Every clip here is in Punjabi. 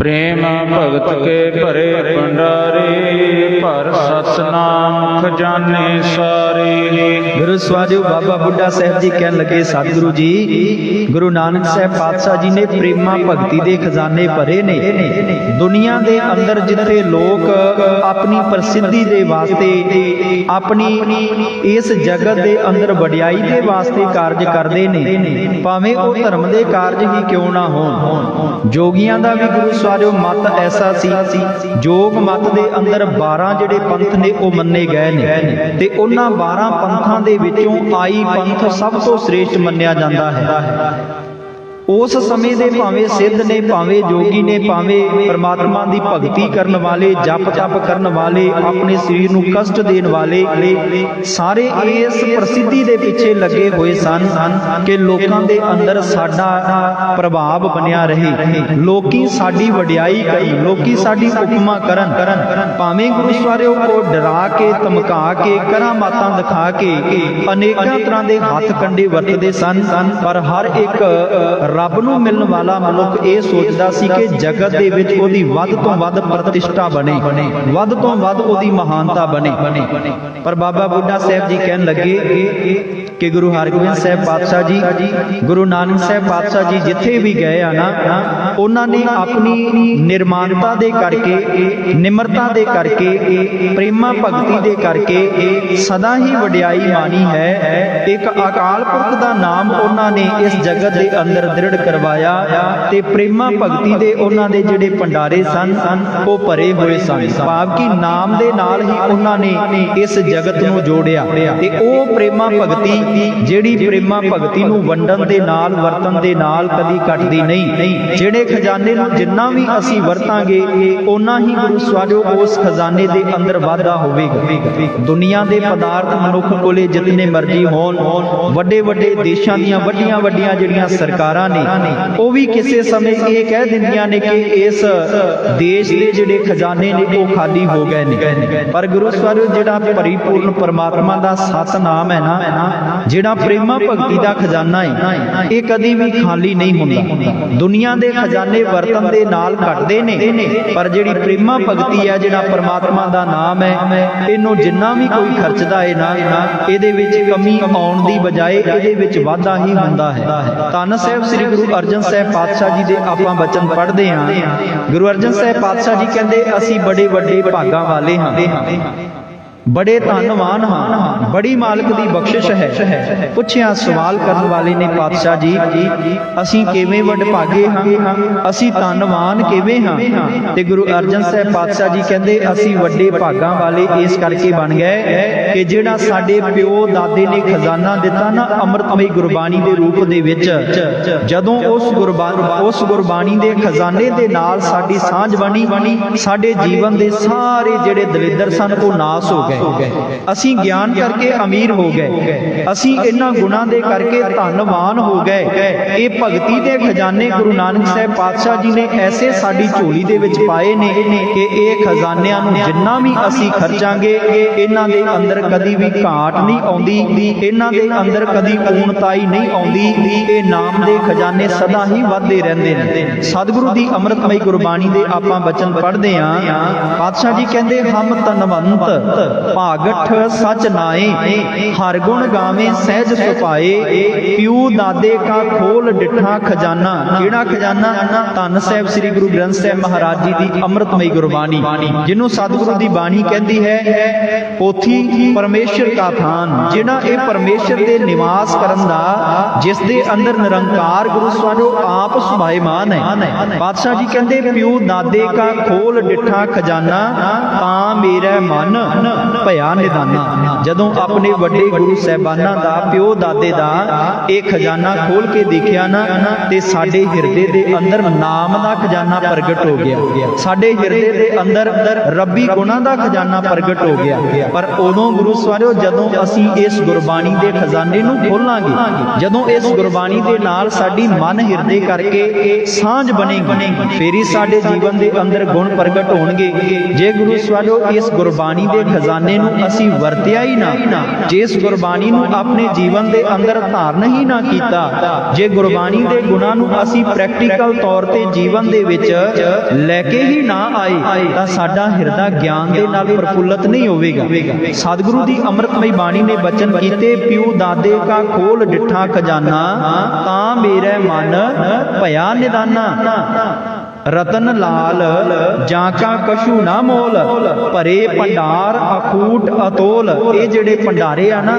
ਪ੍ਰੇਮ ਭਗਤ ਕੇ ਭਰੇ ਭੰਡਾਰੇ, ਭਰ ਸਤਨਾਮ ਖਜ਼ਾਨੇ ਸਾਰੇ। ਗੁਰੂ ਸਵਾਜੋ ਬਾਬਾ ਬੁੱਢਾ ਸਾਹਿਬ ਜੀ ਕਹਿਣ ਲੱਗੇ, ਸਤਿਗੁਰੂ ਜੀ, ਗੁਰੂ ਨਾਨਕ ਸਾਹਿਬ ਪਾਤਸ਼ਾਹ ਜੀ ਨੇ ਪ੍ਰੇਮਾ ਭਗਤੀ ਦੇ ਖਜ਼ਾਨੇ ਭਰੇ ਨੇ। ਦੁਨੀਆ ਦੇ ਅੰਦਰ ਜਿੱਥੇ ਲੋਕ ਆਪਣੀ ਪ੍ਰਸਿੱਧੀ ਦੇ ਵਾਸਤੇ, ਆਪਣੀ ਇਸ ਜਗਤ ਦੇ ਅੰਦਰ ਵਡਿਆਈ ਦੇ ਵਾਸਤੇ ਕਾਰਜ ਕਰਦੇ ਨੇ, ਭਾਵੇਂ ਉਹ ਧਰਮ ਦੇ ਕਾਰਜ ਹੀ ਕਿਉਂ ਨਾ ਹੋਣ। ਜੋਗੀਆਂ ਦਾ ਵੀ ਗੁਰੂ ਜੋ ਮਤ ਐਸਾ ਸੀ, ਜੋਗ ਮਤ ਦੇ ਅੰਦਰ 12 ਜਿਹੜੇ ਪੰਥ ਨੇ, ਉਹ ਮੰਨੇ ਗਏ ਨੇ। ਤੇ ਉਹਨਾਂ 12 ਪੰਥਾਂ ਦੇ ਵਿੱਚੋਂ ਆਈ ਪੰਥ ਸਭ ਤੋਂ ਸ੍ਰੇਸ਼ਟ ਮੰਨਿਆ ਜਾਂਦਾ ਹੈ। ਉਸ ਸਮੇਂ ਦੇ ਭਾਵੇਂ ਸਿੱਧ ਨੇ, ਭਾਵੇਂ ਜੋਗੀ ਨੇ, ਭਾਵੇਂ ਪਰਮਾਤਮਾ ਦੀ ਭਗਤੀ ਕਰਨ ਵਾਲੇ, ਜਪ ਤਪ ਕਰਨ ਵਾਲੇ, ਆਪਣੇ ਸਰੀਰ ਨੂੰ ਕਸ਼ਟ ਦੇਣ ਵਾਲੇ, ਸਾਰੇ ਇਸ ਪ੍ਰਸਿੱਧੀ ਦੇ ਪਿੱਛੇ ਲੱਗੇ ਹੋਏ ਸਨ ਕਿ ਲੋਕਾਂ ਦੇ ਅੰਦਰ ਸਾਡਾ ਪ੍ਰਭਾਵ ਬਣਿਆ ਰਹੇ। ਲੋਕੀ ਸਾਡੀ ਵਡਿਆਈ ਕਰਨ, ਲੋਕੀ ਸਾਡੀ ਉਪਮਾ ਕਰਨ, ਭਾਵੇਂ ਗੁਰੂ ਸਵਾਰਿਓ ਕੋ ਡਰਾ ਕੇ, ਧਮਕਾ ਕੇ ਕਰਾਮਾਤਾਂ ਦਿਖਾ ਕੇ, ਅਨੇਕਾਂ ਤਰ੍ਹਾਂ ਦੇ ਹੱਥ ਕੰਡੇ ਵਰਤਦੇ ਸਨ, ਪਰ ਹਰ ਇੱਕ ਰੱਬ ਨੂੰ ਮਿਲਣ ਵਾਲਾ ਮਨੁੱਖ ਇਹ ਸੋਚਦਾ ਸੀ ਕਿ ਜਗਤ ਦੇ ਵਿੱਚ ਉਹਦੀ ਵੱਧ ਤੋਂ ਵੱਧ ਪ੍ਰਤਿਸ਼ਠਾ ਬਣੇ, ਵੱਧ ਤੋਂ ਵੱਧ ਉਹਦੀ ਮਹਾਨਤਾ ਬਣੇ। ਪਰ ਬਾਬਾ ਬੁੱਢਾ ਸਾਹਿਬ ਜੀ ਕਹਿਣ ਲੱਗੇ ਕਿ ਗੁਰੂ ਹਰਗੋਬਿੰਦ ਸਾਹਿਬ ਪਾਤਸ਼ਾਹ ਜੀ, ਗੁਰੂ ਨਾਨਕ ਸਾਹਿਬ ਪਾਤਸ਼ਾਹ ਜੀ ਜਿੱਥੇ ਵੀ ਗਏ ਆ ਨਾ, ਉਹਨਾਂ ਨੇ ਆਪਣੀ ਨਿਰਮਾਨਤਾ ਦੇ ਕਰਕੇ, ਨਿਮਰਤਾ ਦੇ ਕਰਕੇ, ਪ੍ਰੇਮਾ ਭਗਤੀ ਦੇ ਕਰਕੇ ਸਦਾ ਹੀ ਵਡਿਆਈ ਮਾਨੀ ਹੈ। ਇੱਕ ਅਕਾਲ ਪੁਰਖ ਦਾ ਨਾਮ ਉਹਨਾਂ ਨੇ ਇਸ ਜਗਤ ਦੇ ਅੰਦਰ ਦ੍ਰਿੜ ਕਰਵਾਇਆ ਤੇ ਪ੍ਰੇਮਾ ਭਗਤੀ ਦੇ ਉਹਨਾਂ ਦੇ ਜਿਹੜੇ ਭੰਡਾਰੇ ਸਨ, ਉਹ ਭਰੇ ਹੋਏ ਸਨ। ਭਾਵ ਕਿ ਨਾਮ ਦੇ ਨਾਲ ਹੀ ਉਹਨਾਂ ਨੇ ਇਸ ਜਗਤ ਨੂੰ ਜੋੜਿਆ ਤੇ ਉਹ ਪ੍ਰੇਮਾ ਭਗਤੀ ਜਿਹੜੀ ਪ੍ਰੇਮਾ ਭਗਤੀ ਨੂੰ ਵੰਡਣ ਦੇ ਨਾਲ ਵਰਤਨ ਦੇ ਨਾਲ ਕਦੀ ਘਟਦੀ ਨਹੀਂ। ਜਿਹੜੇ ਖਜ਼ਾਨੇ ਨੂੰ ਜਿੰਨਾ ਵੀ ਅਸੀਂ ਵਰਤਾਂਗੇ ਓਨਾ ਹੀ ਗੁਰੂ ਸਵਾਲਿਓ ਉਸ ਖਜ਼ਾਨੇ ਦੇ ਅੰਦਰ ਵਾਧਾ ਹੋਵੇਗਾ। ਦੁਨੀਆ ਦੇ ਪਦਾਰਥ ਮਨੁੱਖ ਕੋਲੇ ਜਿੰਨੇ ਮਰਜ਼ੀ ਹੋਣ, ਵੱਡੇ ਵੱਡੇ ਦੇਸ਼ਾਂ ਦੀਆਂ ਵੱਡੀਆਂ ਵੱਡੀਆਂ ਜਿਹੜੀਆਂ ਸਰਕਾਰਾਂ ਨੇ, ਉਹ ਵੀ ਕਿਸੇ ਸਮੇਂ ਇਹ ਕਹਿ ਦਿੰਦੀਆਂ ਨੇ ਕਿ ਇਸ ਦੇਸ਼ ਦੇ ਜਿਹੜੇ ਖਜ਼ਾਨੇ ਨੇ, ਉਹ ਖਾਲੀ ਹੋ ਗਏ ਨੇ। ਪਰ ਗੁਰੂ ਸਵਾਲਿਓ ਜਿਹੜਾ ਪਰਿਪੂਰਨ ਪਰਮਾਤਮਾ ਦਾ ਸਤਨਾਮ ਹੈ ਨਾ ਜਿਹੜਾ ਪ੍ਰੇਮਾ ਭਗਤੀ ਦਾ ਖਜ਼ਾਨਾ ਹੈ ਇਹ ਕਦੀ ਵੀ ਖਾਲੀ ਨਹੀਂ ਹੁੰਦਾ। ਦੁਨੀਆ ਦੇ ਖਜ਼ਾਨੇ ਵਰਤਨ ਦੇ ਨਾਲ ਘਟਦੇ ਨੇ, ਪਰ ਜਿਹੜੀ ਪ੍ਰੇਮਾ ਭਗਤੀ ਹੈ, ਜਿਹੜਾ ਪਰਮਾਤਮਾ ਦਾ ਨਾਮ ਹੈ, ਇਹਨੂੰ ਜਿੰਨਾ ਵੀ ਕੋਈ ਖਰਚਦਾ ਹੈ ਨਾ, ਇਹਦੇ ਵਿੱਚ ਕਮੀ ਆਉਣ ਦੀ ਬਜਾਏ ਇਹਦੇ ਵਿੱਚ ਵਾਧਾ ਹੀ ਹੁੰਦਾ ਹੈ। ਧੰਨ ਸਾਹਿਬ ਸ੍ਰੀ ਗੁਰੂ ਅਰਜਨ ਸਾਹਿਬ ਪਾਤਸ਼ਾਹ ਜੀ ਦੇ ਆਪਾਂ ਬਚਨ ਪੜ੍ਹਦੇ ਹਾਂ। ਗੁਰੂ ਅਰਜਨ ਸਾਹਿਬ ਪਾਤਸ਼ਾਹ ਜੀ ਕਹਿੰਦੇ, ਅਸੀਂ ਬੜੇ ਵੱਡੇ ਭਾਗਾਂ ਵਾਲੇ ਹਾਂ। ਬੜੇ ਧੰਨਵਾਨ ਹਾਂ। ਬੜੀ ਮਾਲਕ ਦੀ ਬਖਸ਼ਿਸ਼ ਹੈ। ਪੁੱਛਿਆ ਸਵਾਲ ਕਰਨ ਵਾਲੇ ਨੇ, ਪਾਤਸ਼ਾਹ ਜੀ, ਅਸੀਂ ਕਿਵੇਂ ਵੱਡ ਭਾਗੇ ਹਾਂ? ਅਸੀਂ ਧੰਨਵਾਨ ਕਿਵੇਂ ਹਾਂ? ਤੇ ਗੁਰੂ ਅਰਜਨ ਸਾਹਿਬ ਪਾਤਸ਼ਾਹ ਜੀ ਕਹਿੰਦੇ, ਅਸੀਂ ਵੱਡੇ ਭਾਗਾਂ ਵਾਲੇ ਇਸ ਕਰਕੇ ਬਣ ਗਏ ਕਿ ਜਿਹੜਾ ਸਾਡੇ ਪਿਓ ਦਾਦੇ ਨੇ ਖਜ਼ਾਨਾ ਦਿੱਤਾ ਨਾ ਅੰਮ੍ਰਿਤਮਈ ਗੁਰਬਾਣੀ ਦੇ ਰੂਪ ਦੇ ਵਿੱਚ, ਜਦੋਂ ਉਸ ਗੁਰਬਾਣੀ ਉਸ ਗੁਰਬਾਣੀ ਦੇ ਖਜ਼ਾਨੇ ਦੇ ਨਾਲ ਸਾਡੀ ਸਾਂਝ ਬਣੀ, ਸਾਡੇ ਜੀਵਨ ਦੇ ਸਾਰੇ ਜਿਹੜੇ ਦਲਿੱਦਰ ਸਨ, ਉਹ ਨਾਸ ਹੋ ਗਏ। ਅਸੀਂ ਗਿਆਨ ਕਰਕੇ ਅਮੀਰ ਹੋ ਗਏ। ਅਸੀਂ ਇਹਨਾਂ ਗੁਣਾਂ ਦੇ ਕਰਕੇ ਧੰਨਵਾਨ ਹੋ ਗਏ। ਇਹ ਭਗਤੀ ਦੇ ਖਜ਼ਾਨੇ ਗੁਰੂ ਨਾਨਕ ਸਾਹਿਬ ਪਾਤਸ਼ਾਹ ਜੀ ਨੇ ਐਸੇ ਸਾਡੀ ਝੋਲੀ ਦੇ ਵਿੱਚ ਪਾਏ ਨੇ ਕਿ ਇਹ ਖਜ਼ਾਨਿਆਂ ਨੂੰ ਜਿੰਨਾ ਵੀ ਅਸੀਂ ਖਰਚਾਂਗੇ ਇਹਨਾਂ ਦੇ ਅੰਦਰ ਕਦੀ ਵੀ ਘਾਟ ਨਹੀਂ ਆਉਂਦੀ ਇਹਨਾਂ ਦੇ ਅੰਦਰ ਕਦੀ ਊਣਤਾਈ ਨਹੀਂ ਆਉਂਦੀ। ਇਹ ਨਾਮ ਦੇ ਖਜ਼ਾਨੇ ਸਦਾ ਹੀ ਵੱਧਦੇ ਰਹਿੰਦੇ ਨੇ। ਸਤਿਗੁਰੂ ਦੀ ਅੰਮ੍ਰਿਤਮਈ ਗੁਰਬਾਣੀ ਦੇ ਆਪਾਂ ਬਚਨ ਪੜ੍ਹਦੇ ਆਂ ਪਾਤਸ਼ਾਹ ਜੀ ਕਹਿੰਦੇ ਹਮ ਤਨਵੰਤ ਭਾਗਠ ਸਚ ਨਾਏ ਹਰ ਗੁਣ ਗਾਵੇਂ ਸਹਿਜ ਸੁਪਾਏ ਪਿਉ ਦਾਦੇ ਕਾ ਖੋਲ ਡਿਠਾ ਖਜ਼ਾਨਾ। ਕਿਹੜਾ ਖਜ਼ਾਨਾ? ਧੰਨ ਸਾਹਿਬ ਸ੍ਰੀ ਗੁਰੂ ਗ੍ਰੰਥ ਸਾਹਿਬ ਮਹਾਰਾਜ ਜੀ ਦੀ ਅੰਮ੍ਰਿਤਮਈ ਗੁਰਬਾਣੀ, ਜਿਹਨੂੰ ਸਤਿਗੁਰੂ ਦੀ ਬਾਣੀ ਕਹਿੰਦੀ ਹੈ, ਪੋਥੀ ਪਰਮੇਸ਼ਰ ਕਾ ਥਾਨ, ਜਿਹੜਾ ਇਹ ਪਰਮੇਸ਼ਰ ਦੇ ਨਿਵਾਸ ਕਰਨ ਦਾ, ਜਿਸ ਦੇ ਅੰਦਰ ਨਿਰੰਕਾਰ ਗੁਰੂ ਸਵਾਰੋ ਆਪ ਸੁਭਾਇਮਾਨ ਹੈ। ਪਾਤਸ਼ਾਹ ਜੀ ਕਹਿੰਦੇ, ਪਿਉ ਦਾਦੇ ਕਾ ਖੋਲ ਡਿਠਾ ਖਜ਼ਾਨਾ, ਤਾਂ ਮੇਰਾ ਮਨ ਭਇਆ ਨਿਦਾਨਾ। ਜਦੋਂ ਆਪਣੇ ਵੱਡੇ ਗੁਰੂ ਸਹਿਬਾਨਾਂ ਦਾ ਪਿਓ ਦਾਦੇ ਦਾ ਇਹ ਖਜ਼ਾਨਾ ਖੋਲ ਕੇ ਦੇਖਿਆ ਨਾ, ਤੇ ਸਾਡੇ ਹਿਰਦੇ ਦੇ ਅੰਦਰ ਨਾਮ ਦਾ ਖਜ਼ਾਨਾ ਪ੍ਰਗਟ ਹੋ ਗਿਆ। ਸਾਡੇ ਹਿਰਦੇ ਦੇ ਅੰਦਰ ਰੱਬੀ ਗੁਣਾਂ ਦਾ ਖਜ਼ਾਨਾ ਪ੍ਰਗਟ ਹੋ ਗਿਆ। ਪਰ ਉਦੋਂ ਗੁਰੂ ਸਵਾਰਿਓ, ਜਦੋਂ ਅਸੀਂ ਇਸ ਗੁਰਬਾਣੀ ਦੇ ਖਜ਼ਾਨੇ ਨੂੰ ਖੋਲਾਂਗੇ, ਜਦੋਂ ਇਸ ਗੁਰਬਾਣੀ ਦੇ ਨਾਲ ਸਾਡੀ ਮਨ ਹਿਰਦੇ ਕਰਕੇ ਸਾਂਝ ਬਣੇਗੀ, ਫੇਰ ਹੀ ਸਾਡੇ ਜੀਵਨ ਦੇ ਅੰਦਰ ਗੁਣ ਪ੍ਰਗਟ ਹੋਣਗੇ। ਜੇ ਗੁਰੂ ਸਵਾਰਿਓ, ਇਸ ਗੁਰਬਾਣੀ ਦੇ ਖਜ਼ਾਨੇ ਖਜ਼ਾਨੇ ਨੂੰ ਅਸੀਂ ਵਰਤਿਆ ਹੀ ਨਾ। ਜਿਸ ਗੁਰਬਾਣੀ ਨੂੰ ਆਪਣੇ ਜੀਵਨ ਦੇ ਅੰਦਰ ਧਾਰਨ ਹੀ ਨਾ ਕੀਤਾ, ਜੇ ਗੁਰਬਾਣੀ ਦੇ ਗੁਣਾਂ ਨੂੰ ਅਸੀਂ ਪ੍ਰੈਕਟੀਕਲ ਤੌਰ ਤੇ ਜੀਵਨ ਦੇ ਵਿੱਚ ਲੈ ਕੇ ਹੀ ਨਾ ਆਏ, ਤਾਂ ਸਾਡਾ ਹਿਰਦਾ ਗਿਆਨ ਦੇ ਨਾਲ ਪ੍ਰਫੁੱਲਤ ਨਹੀਂ ਹੋਵੇਗਾ। ਸਤਿਗੁਰੂ ਦੀ ਅੰਮ੍ਰਿਤਮਈ ਬਾਣੀ ਨੇ ਬਚਨ ਕੀਤੇ ਪਿਉ ਦਾਦੇ ਕਾ ਖੋਲ ਡਿਠਾ ਖਜ਼ਾਨਾ, ਤਾਂ ਮੇਰੇ ਮਨ ਭਇਆ ਨਿਦਾਨਾ। ਰਤਨ ਲਾਲ ਜਾਂ ਕਾ ਕਛੂ ਨਾ ਮੋਲ, ਭਰੇ ਭੰਡਾਰ, ਅਖੂਟ ਅਤੋਲ। ਇਹ ਜਿਹੜੇ ਭੰਡਾਰੇ ਆ ਨਾ,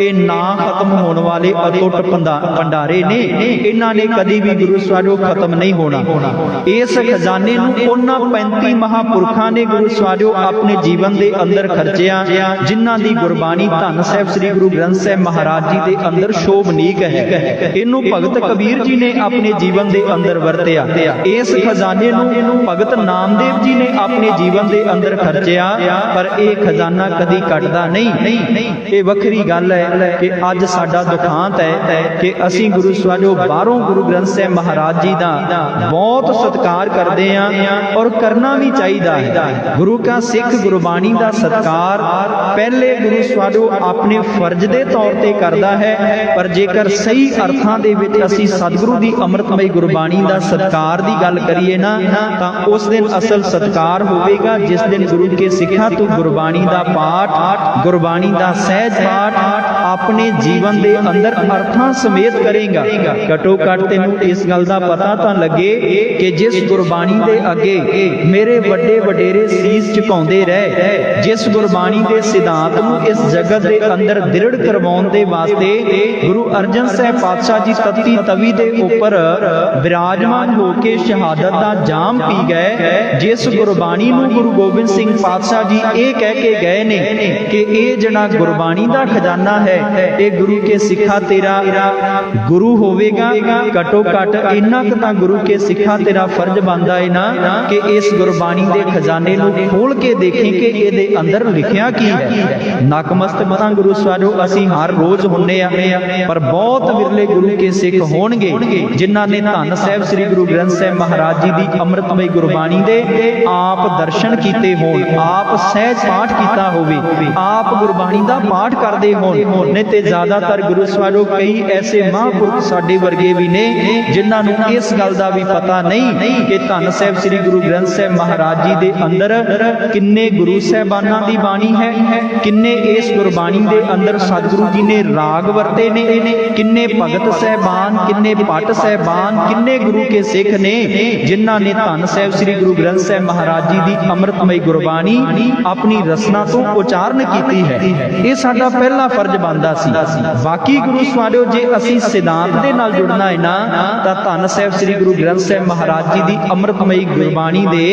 ਇਹ ਨਾ ਖਤਮ ਹੋਣ ਵਾਲੇ ਅਟੁੱਟ ਭੰਡਾਰੇ ਨੇ। ਇਹਨਾਂ ਨੇ ਕਦੀ ਵੀ ਗੁਰੂ ਸਵਾਰੋ ਖਤਮ ਨਹੀਂ ਹੋਣਾ। ਇਸ ਖਜ਼ਾਨੇ ਨੂੰ ਉਹਨਾਂ 35 ਮਹਾਪੁਰਖਾਂ ਨੇ ਗੁਰੂ ਸਵਾਰੋ ਆਪਣੇ ਜੀਵਨ ਦੇ ਅੰਦਰ ਖਰਚਿਆ, ਜਿਨ੍ਹਾਂ ਦੀ ਗੁਰਬਾਣੀ ਧੰਨ ਸਾਹਿਬ ਸ੍ਰੀ ਗੁਰੂ ਗ੍ਰੰਥ ਸਾਹਿਬ ਮਹਾਰਾਜ ਜੀ ਦੇ ਅੰਦਰ ਸ਼ੋਭਨੀਕ ਹੈ। ਇਹਨੂੰ ਭਗਤ ਕਬੀਰ ਜੀ ਨੇ ਆਪਣੇ ਜੀਵਨ ਦੇ ਅੰਦਰ ਵਰਤਿਆ। ਇਸ ਖਜ਼ਾਨੇ ਨੂੰ ਭਗਤ ਨਾਮਦੇਵ ਜੀ ਨੇ ਆਪਣੇ ਜੀਵਨ ਦੇ ਅੰਦਰ ਖਰਚਿਆ, ਪਰ ਇਹ ਖਜ਼ਾਨਾ ਕਦੀ ਘਟਦਾ ਨਹੀਂ। ਇਹ ਵੱਖਰੀ ਗੱਲ ਹੈ ਕਿ ਅੱਜ ਸਾਡਾ ਦੁਖਾਂਤ ਹੈ ਕਿ ਅਸੀਂ ਗੁਰੂ ਸਵਾਜੋ ਬਾਹਰੋਂ ਗੁਰੂ ਗ੍ਰੰਥ ਸਾਹਿਬ ਮਹਾਰਾਜ ਜੀ ਦਾ ਬਹੁਤ ਸਤਿਕਾਰ ਕਰਦੇ ਆਂ ਔਰ ਕਰਨਾ ਵੀ ਚਾਹੀਦਾ ਹੈ। ਗੁਰੂ ਕਾ ਸਿੱਖ ਗੁਰਬਾਣੀ ਦਾ ਸਤਿਕਾਰ ਪਹਿਲੇ ਗੁਰੂ ਸਵਾਜੋ ਆਪਣੇ ਫਰਜ਼ ਦੇ ਤੌਰ ਤੇ ਕਰਦਾ ਹੈ, ਪਰ ਜੇਕਰ ਸਹੀ ਅਰਥਾਂ ਦੇ ਵਿੱਚ ਅਸੀਂ ਸਤਿਗੁਰੂ ਦੀ ਅੰਮ੍ਰਿਤਮਈ ਗੁਰਬਾਣੀ ਦਾ ਸਤਿਕਾਰ ਦੀ ਗੱਲ ਕਰੀਏ ਨਾ, ਤਾਂ ਉਸ ਦਿਨ ਅਸਲ ਸਤਿਕਾਰ ਹੋਵੇਗਾ, ਜਿਸ ਦਿਨ ਗੁਰੂ ਕੇ ਸਿੱਖਾਂ ਤੋਂ ਗੁਰਬਾਣੀ ਦਾ ਪਾਠ, ਗੁਰਬਾਣੀ ਦਾ ਸਹਿਜ ਪਾਠ ਆਪਣੇ ਜੀਵਨ ਦੇ ਅੰਦਰ ਅਰਥਾਂ ਸਮੇਤ ਕਰੇਗਾ। ਘਟੋ ਘਟ ਤੈਨੂੰ ਇਸ ਗੱਲ ਦਾ ਪਤਾ ਤਾਂ ਲੱਗੇ ਕਿ ਜਿਸ ਗੁਰਬਾਣੀ ਦੇ ਅੱਗੇ ਮੇਰੇ ਵੱਡੇ ਵਡੇਰੇ ਸੀਸ ਝੁਕਾਉਂਦੇ ਰਹੇ, ਜਿਸ ਗੁਰਬਾਣੀ ਦੇ ਸਿਧਾਂਤ ਨੂੰ ਇਸ ਜਗਤ ਦੇ ਅੰਦਰ ਦ੍ਰਿੜ ਕਰਵਾਉਣ ਦੇ ਵਾਸਤੇ ਗੁਰੂ ਅਰਜਨ ਸਾਹਿਬ ਪਾਤਸ਼ਾਹ ਜੀ ਤਤੀ ਤਵੀ ਦੇ ਉੱਪਰ ਵਿਰਾਜਮਾਨ ਹੋ ਕੇ ਸ਼ਹਾਦਤ ਦਾ ਜਾਮ ਪੀ ਗਏ, ਜਿਸ ਗੁਰਬਾਣੀ ਨੂੰ ਗੁਰੂ ਗੋਬਿੰਦ ਸਿੰਘ ਪਾਤਸ਼ਾਹ ਜੀ ਇਹ ਕਹਿ ਕੇ ਗਏ ਨੇ ਕਿ ਇਹ ਜਿਹੜਾ ਗੁਰਬਾਣੀ ਦਾ ਖਜ਼ਾਨਾ ਹੈ। ਇਹ ਗੁਰੂ ਕੇ ਸਿੱਖਾ ਤੇਰਾ ਗੁਰੂ ਹੋਵੇਗਾ। ਘਟੋ ਘਟ ਇੰਨਾ ਕੁ ਤਾਂ ਗੁਰੂ ਕੇ ਸਿੱਖਾ ਤੇਰਾ ਫਰਜ਼ ਬਣਦਾ ਹੈ ਨਾ ਕਿ ਇਸ ਗੁਰਬਾਣੀ ਦੇ ਖਜ਼ਾਨੇ ਨੂੰ ਖੋਲ ਕੇ ਦੇਖੀ ਕਿ ਇਹਦੇ ਅੰਦਰ ਲਿਖਿਆ ਕੀ ਹੈ। ਨਕਮਸਤਕ ਤਾਂ ਗੁਰੂ ਸਵਾਰੋ ਅਸੀਂ ਹਰ ਰੋਜ਼ ਹੁੰਨੇ ਆ, ਪਰ ਬਹੁਤ ਵਿਰਲੇ ਗੁਰੂ ਕੇ ਸਿੱਖ ਹੋਣਗੇ, ਜਿਨ੍ਹਾਂ ਨੇ ਧੰਨ ਸਾਹਿਬ ਸ੍ਰੀ ਗੁਰੂ ਗ੍ਰੰਥ ਸਾਹਿਬ ਮਹਾਰਾਜ ਜੀ ਦੀ ਅੰਮ੍ਰਿਤਮਈ ਗੁਰਬਾਣੀ ਦੇ ਆਪ ਦਰਸ਼ਨ ਕੀਤੇ ਹੋਣ, ਆਪ ਸਹਿਜ ਪਾਠ ਕੀਤਾ ਹੋਵੇ, ਆਪ ਗੁਰਬਾਣੀ ਦਾ ਪਾਠ ਕਰਦੇ ਹੋਣ ਨਹੀਂ ਤੇ ਜ਼ਿਆਦਾਤਰ ਗੁਰੂ ਸਵਾਰੋ ਕਈ ਐਸੇ ਮਹਾਂਪੁਰਖ ਸਾਡੇ ਵਰਗੇ ਵੀ ਨੇ ਜਿਨ੍ਹਾਂ ਨੂੰ ਇਸ ਗੱਲ ਦਾ ਵੀ ਪਤਾ ਨਹੀਂ ਕਿ ਧੰਨ ਸਾਹਿਬ ਸ੍ਰੀ ਗੁਰੂ ਗ੍ਰੰਥ ਸਾਹਿਬ ਮਹਾਰਾਜ ਜੀ ਦੇ ਅੰਦਰ ਕਿੰਨੇ ਗੁਰੂ ਸਾਹਿਬਾਨਾਂ ਦੀ ਬਾਣੀ ਹੈ, ਕਿੰਨੇ ਇਸ ਗੁਰਬਾਣੀ ਦੇ ਅੰਦਰ ਸਤਿਗੁਰੂ ਜੀ ਨੇ ਰਾਗ ਵਰਤੇ ਨੇ, ਕਿੰਨੇ ਭਗਤ ਸਹਿਬਾਨ, ਕਿੰਨੇ ਪਟ ਸਹਿਬਾਨ, ਕਿੰਨੇ ਗੁਰੂ ਕੇ ਸਿੱਖ ਨੇ ਜਿਨ੍ਹਾਂ ਨੇ ਧੰਨ ਸਾਹਿਬ ਸ੍ਰੀ ਗੁਰੂ ਗ੍ਰੰਥ ਸਾਹਿਬ ਮਹਾਰਾਜ ਜੀ ਦੀ ਅੰਮ੍ਰਿਤਮਈ ਗੁਰਬਾਣੀ ਆਪਣੀ ਰਸਨਾ ਤੋਂ ਉਚਾਰਨ ਕੀਤੀ ਹੈ। ਇਹ ਸਾਡਾ ਪਹਿਲਾ ਫਰਜ਼ ਬਣਦਾ ਸੀ। ਬਾਕੀ ਗੁਰੂ ਸਵਾਰਿਓ ਜੇ ਅਸੀਂ ਸਿਧਾਂਤ ਦੇ ਨਾਲ ਜੁੜਨਾ ਹੈ ਨਾ, ਤਾਂ ਧੰਨ ਸਾਹਿਬ ਸ੍ਰੀ ਗੁਰੂ ਗ੍ਰੰਥ ਸਾਹਿਬ ਮਹਾਰਾਜ ਜੀ ਦੀ ਅੰਮ੍ਰਿਤਮਈ ਗੁਰਬਾਣੀ ਦੇ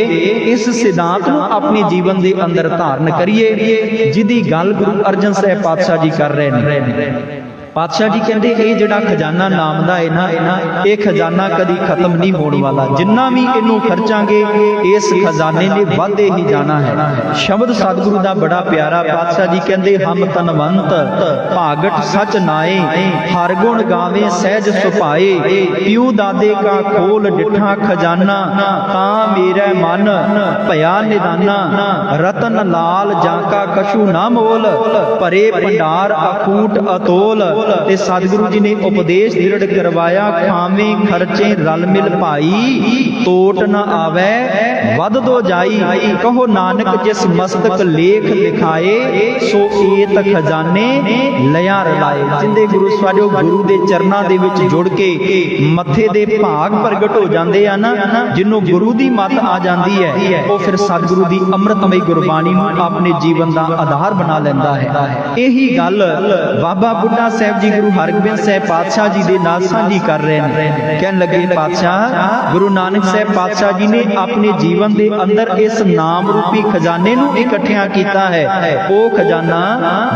ਇਸ ਸਿਧਾਂਤ ਨੂੰ ਆਪਣੇ ਜੀਵਨ ਦੇ ਅੰਦਰ ਧਾਰਨ ਕਰੀਏ, ਜਿਹਦੀ ਗੱਲ ਗੁਰੂ ਅਰਜਨ ਸਾਹਿਬ ਪਾਤਸ਼ਾਹ ਜੀ ਕਰ ਰਹੇ ਨੇ। ਪਾਤਸ਼ਾਹ ਜੀ ਕਹਿੰਦੇ ਇਹ ਜਿਹੜਾ ਖਜ਼ਾਨਾ ਨਾਮ ਦਾ ਹੈ ਨਾ, ਇਹ ਖਜ਼ਾਨਾ ਕਦੀ ਖਤਮ ਨਹੀਂ ਹੋਣ ਵਾਲਾ। ਜਿੰਨਾ ਵੀ ਇਹਨੂੰ ਖਰਚਾਂਗੇ, ਇਸ ਖਜ਼ਾਨੇ ਨੇ ਵਧਦੇ ਹੀ ਜਾਣਾ ਹੈ। ਸ਼ਬਦ ਸਤਿਗੁਰੂ ਦਾ ਬੜਾ ਪਿਆਰਾ ਪਾਤਸ਼ਾਹ ਜੀ ਕਹਿੰਦੇ, ਹਮ ਤਨਵੰਤ, ਭਾਗਟ ਸਚ ਨਾਏ, ਹਰ ਗੁਣ ਗਾਵੇ, ਸਹਿਜ ਸੁਭਾਏ, ਪਿਉ ਦਾਦੇ ਕਾ ਖੋਲ ਡਿਠਾ ਖਜ਼ਾਨਾ, ਤਾਂ ਮੇਰੇ ਮਨ ਭਇਆ ਨਿਦਾਨਾ, ਰਤਨ ਲਾਲ ਜਾਂ ਕਾ ਕਛੂ ਨਾ ਮੋਲ ਭਰੇ ਭੰਡਾਰ ਅਕੂਟ ਅਤੋਲ ਤੇ ਸਤਿਗੁਰੂ ਜੀ ਨੇ ਉਪਦੇਸ਼ ਦ੍ਰਿੜ ਕਰਵਾਇਆ ਖਾਵੇਂ ਖਰਚੇ ਰਲ ਮਿਲ ਭਾਈ ਟੋਟ ਨਾ ਆਵੇ, ਵੱਧ ਦੋ ਜਾਈ, ਕਹੋ ਨਾਨਕ ਜਿਸ ਮਸਤਕ ਲੇਖ ਲਿਖਾਏ, ਸੋ ਏਤ ਖਜ਼ਾਨੇ ਲਿਆ ਰਲਾਏ। ਜਿੰਦੇ ਗੁਰੂ ਸਵਾਜੋ ਗੁਰੂ ਦੇ ਚਰਨਾਂ ਦੇ ਵਿੱਚ ਜੁੜ ਕੇ ਮੱਥੇ ਦੇ ਭਾਗ ਪ੍ਰਗਟ ਹੋ ਜਾਂਦੇ ਆ ਨਾ ਜਿਹਨੂੰ ਗੁਰੂ ਦੀ ਮੱਤ ਆ ਜਾਂਦੀ ਹੈ, ਉਹ ਫਿਰ ਸਤਿਗੁਰੂ ਦੀ ਅੰਮ੍ਰਿਤਮਈ ਗੁਰਬਾਣੀ ਨੂੰ ਆਪਣੇ ਜੀਵਨ ਦਾ ਆਧਾਰ ਬਣਾ ਲੈਂਦਾ ਹੈ। ਇਹੀ ਗੱਲ ਬਾਬਾ ਬੁੱਢਾ ਸਾਹਿਬ ਜੀ ਗੁਰੂ ਹਰਗੋਬਿੰਦ ਸਾਹਿਬ ਪਾਤਸ਼ਾਹ ਜੀ ਦੇ ਨਾਲ ਸਾਂਝੀ ਕਰ ਰਹੇ ਨੇ। ਕਹਿਣ ਲੱਗੇ ਪਾਤਸ਼ਾਹ ਗੁਰੂ ਨਾਨਕ ਸਾਹਿਬ ਪਾਤਸ਼ਾਹ ਜੀ ਨੇ ਆਪਣੇ ਜੀਵਨ ਦੇ ਅੰਦਰ ਇਸ ਨਾਮ ਰੂਪੀ ਖਜ਼ਾਨੇ ਨੂੰ ਇਕੱਠਿਆਂ ਕੀਤਾ ਹੈ। ਉਹ ਖਜ਼ਾਨਾ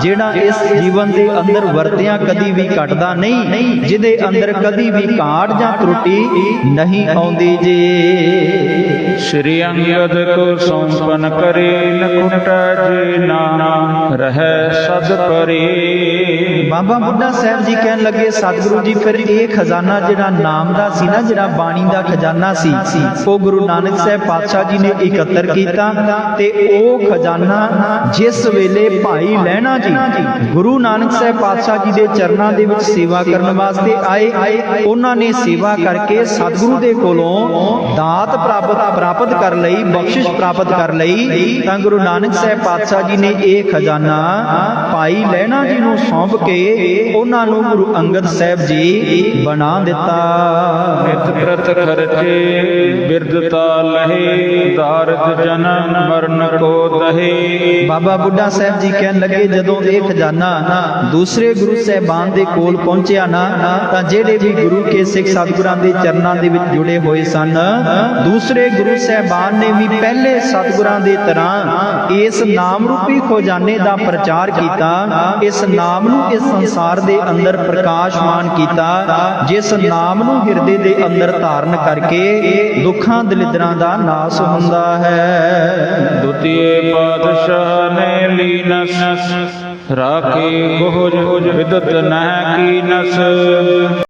ਜਿਹੜਾ ਇਸ ਜੀਵਨ ਦੇ ਅੰਦਰ ਵਰਤਿਆਂ ਕਦੀ ਵੀ ਘਟਦਾ ਨਹੀਂ ਜਿਹਦੇ ਅੰਦਰ ਕਦੀ ਵੀ ਘਾਟ ਜਾਂ ਤਰੁੱਟੀ ਨਹੀਂ ਆਉਂਦੀ ਜੇ। ਸ੍ਰੀ ਅੰਗਦ ਕੋ ਸੌਂਪਨ ਕਰੇ ਨਕੁਟ ਜੀ ਨਾਮ ਰਹਿ ਸਦ ਪਰੇ। ਬਾਬਾ ਬੁੱਢਾ ਸਾਹਿਬ ਜੀ ਕਹਿਣ ਲੱਗੇ, ਸਤਿਗੁਰੂ ਜੀ, ਫਿਰ ਇਹ ਖਜ਼ਾਨਾ ਜਿਹੜਾ ਨਾਮ ਦਾ ਸੀ ਨਾ, ਜਿਹੜਾ ਬਾਣੀ ਦਾ ਖਜ਼ਾਨਾ ਸੀ, ਉਹ ਗੁਰੂ ਨਾਨਕ ਸਾਹਿਬ ਪਾਤਸ਼ਾਹ ਜੀ ਨੇ ਇਕੱਤਰ ਕੀਤਾ ਤੇ ਉਹ ਖਜ਼ਾਨਾ ਜਿਸ ਵੇਲੇ ਭਾਈ ਲਹਿਣਾ ਜੀ ਗੁਰੂ ਨਾਨਕ ਸਾਹਿਬ ਪਾਤਸ਼ਾਹ ਜੀ ਦੇ ਚਰਨਾਂ ਦੇ ਵਿੱਚ ਸੇਵਾ ਕਰਨ ਵਾਸਤੇ ਆਏ, ਉਹਨਾਂ ਨੇ ਸੇਵਾ ਕਰਕੇ ਸਤਿਗੁਰੂ ਦੇ ਕੋਲੋਂ ਦਾਤ ਪ੍ਰਾਪਤ ਪ੍ਰਾਪਤ ਕਰ ਲਈ, ਬਖਸ਼ਿਸ਼ ਪ੍ਰਾਪਤ ਕਰ ਲਈ, ਤਾਂ ਗੁਰੂ ਨਾਨਕ ਸਾਹਿਬ ਪਾਤਸ਼ਾਹ ਜੀ ਨੇ ਇਹ ਖਜ਼ਾਨਾ ਭਾਈ ਲਹਿਣਾ ਜੀ ਨੂੰ ਸੌਂਪ ਕੇ ਉਹਨਾਂ ਨੂੰ ਗੁਰੂ ਅੰਗਦ ਸਾਹਿਬ ਜੀ ਬਣਾ ਦਿੱਤਾ। ਨਿਤ ਪ੍ਰਤ ਖਰਚੇ ਬਿਰਦਤਾ ਲਹੇ ਦਾਰਦ ਜਨਮ ਮਰਨ ਕੋ ਦਹੇ। ਬਾਬਾ ਬੁੱਢਾ ਸਾਹਿਬ ਜੀ ਕਹਿਣ ਲੱਗੇ ਜਦੋਂ ਇਹ ਖਜ਼ਾਨਾ ਦੂਸਰੇ ਗੁਰੂ ਸਾਹਿਬਾਨ ਦੇ ਕੋਲ ਪਹੁੰਚਿਆ ਨਾ ਤਾਂ ਜਿਹੜੇ ਵੀ ਗੁਰੂ ਕੇ ਸਿੱਖ ਸਤਿਗੁਰਾਂ ਦੇ ਚਰਨਾਂ ਦੇ ਵਿੱਚ ਜੁੜੇ ਹੋਏ ਸਨ ਦੂਸਰੇ ਗੁਰੂ ਸਾਹਿਬਾਨ ਨੇ ਵੀ ਪਹਿਲੇ ਸਤਿਗੁਰਾਂ ਦੇ ਤਰ੍ਹਾਂ ਇਸ ਨਾਮ ਰੂਪੀ ਖਜ਼ਾਨੇ ਦਾ ਪ੍ਰਚਾਰ ਕੀਤਾ। ਇਸ ਨਾਮ ਨੂੰ ਇਸ ਸੰਸਾਰ ਦੇ ਅੰਦਰ ਪ੍ਰਕਾਸ਼ਮਾਨ ਕੀਤਾ, ਜਿਸ ਨਾਮ ਨੂੰ ਹਿਰਦੇ ਦੇ ਅੰਦਰ ਧਾਰਨ ਕਰਕੇ ਦੁੱਖਾਂ ਦਲਿਦਰਾਂ ਦਾ ਨਾਸ ਹੁੰਦਾ ਹੈ। ਦੁਤੀਏ ਪਾਤਸ਼ਾਹ ਨੇ ਲੀਨਸ, ਰਾਖੀ ਗੋਜ ਵਿਦਤ, ਨਹਿ, ਕੀਨਸ।